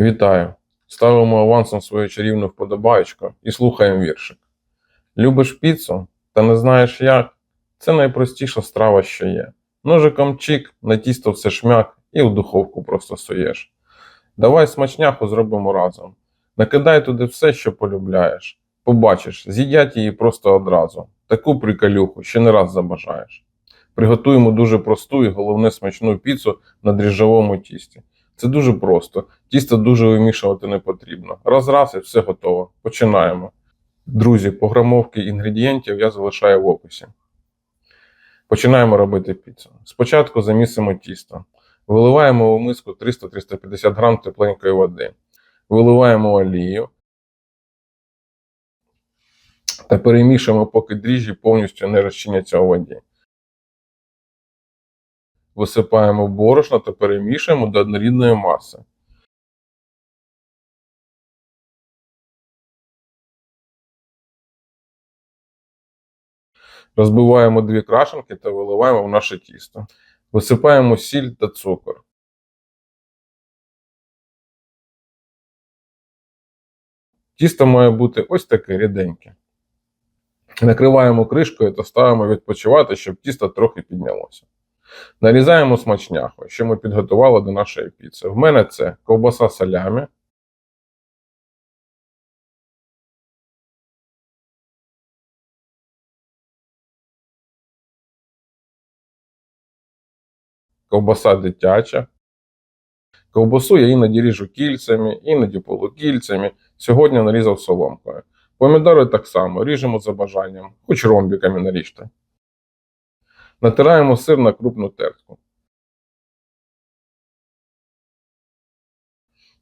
Вітаю! Ставимо авансом свою чарівну вподобаєчку і слухаємо віршик. Любиш піцу та не знаєш як? Це найпростіша страва, що є. Ножиком чик, на тісто все шмяк і в духовку просто суєш. Давай смачняху зробимо разом. Накидай туди все, що полюбляєш. Побачиш, з'їдять її просто одразу. Таку приколюху ще не раз забажаєш. Приготуємо дуже просту і головне смачну піцу на дріжджовому тісті. Це дуже просто. Тісто дуже вимішувати не потрібно. Раз раз і все готово. Починаємо. Друзі, пограмовки інгредієнтів я залишаю в описі. Починаємо робити піцу. Спочатку замісимо тісто. Виливаємо у миску 300-350 грам тепленької води. Виливаємо олію та перемішуємо, поки дріжджі повністю не розчиняться у воді. Висипаємо борошно та перемішуємо до однорідної маси. Розбиваємо дві крашенки та виливаємо в наше тісто. Висипаємо сіль та цукор. Тісто має бути ось таке ріденьке. Накриваємо кришкою та ставимо відпочивати, щоб тісто трохи піднялося. Нарізаємо смачняху, що ми підготували до нашої піци. В мене це ковбаса салямі, ковбаса дитяча. Ковбасу я іноді ріжу кільцями, іноді полукільцями. Сьогодні нарізав соломкою. Помідори так само ріжемо за бажанням, хоч ромбіками наріжте. Натираємо сир на крупну тертку.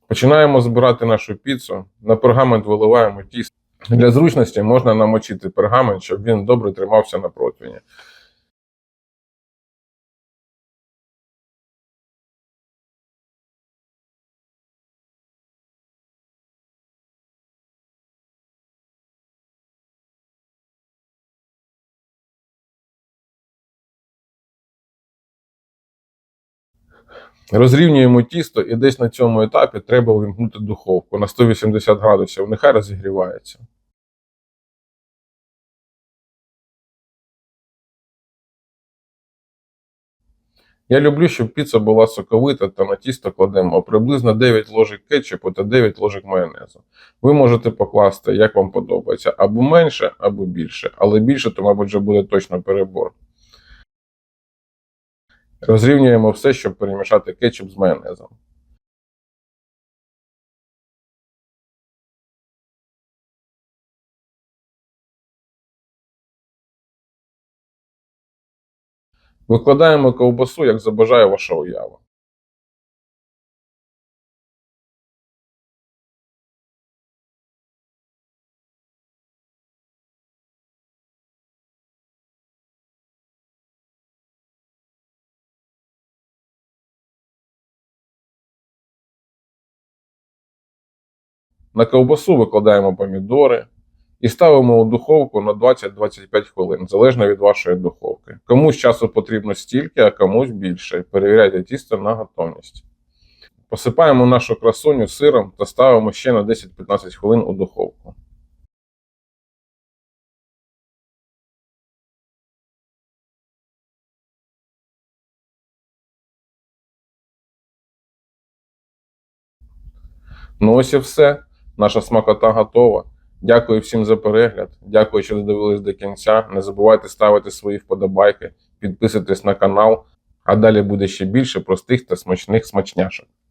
Починаємо збирати нашу піцу. На пергамент виливаємо тісто. Для зручності можна намочити пергамент, щоб він добре тримався на противні. Розрівнюємо тісто і десь на цьому етапі треба увімкнути духовку на 180 градусів, нехай розігрівається. Я люблю, щоб піца була соковита та на тісто кладемо приблизно 9 ложок кетчупу та 9 ложок майонезу. Ви можете покласти, як вам подобається, або менше, або більше, але більше, то, мабуть, вже буде точно перебор. Розрівнюємо все, щоб перемішати кетчуп з майонезом. Викладаємо ковбасу, як забажає ваша уява. На ковбасу викладаємо помідори і ставимо у духовку на 20-25 хвилин, залежно від вашої духовки. Комусь часу потрібно стільки, а комусь більше. Перевіряйте тісто на готовність. Посипаємо нашу красуню сиром та ставимо ще на 10-15 хвилин у духовку. Ну ось і все. Наша смакота готова. Дякую всім за перегляд. Дякую, що додивились до кінця. Не забувайте ставити свої вподобайки, підписуйтесь на канал, а далі буде ще більше простих та смачних смачняшок.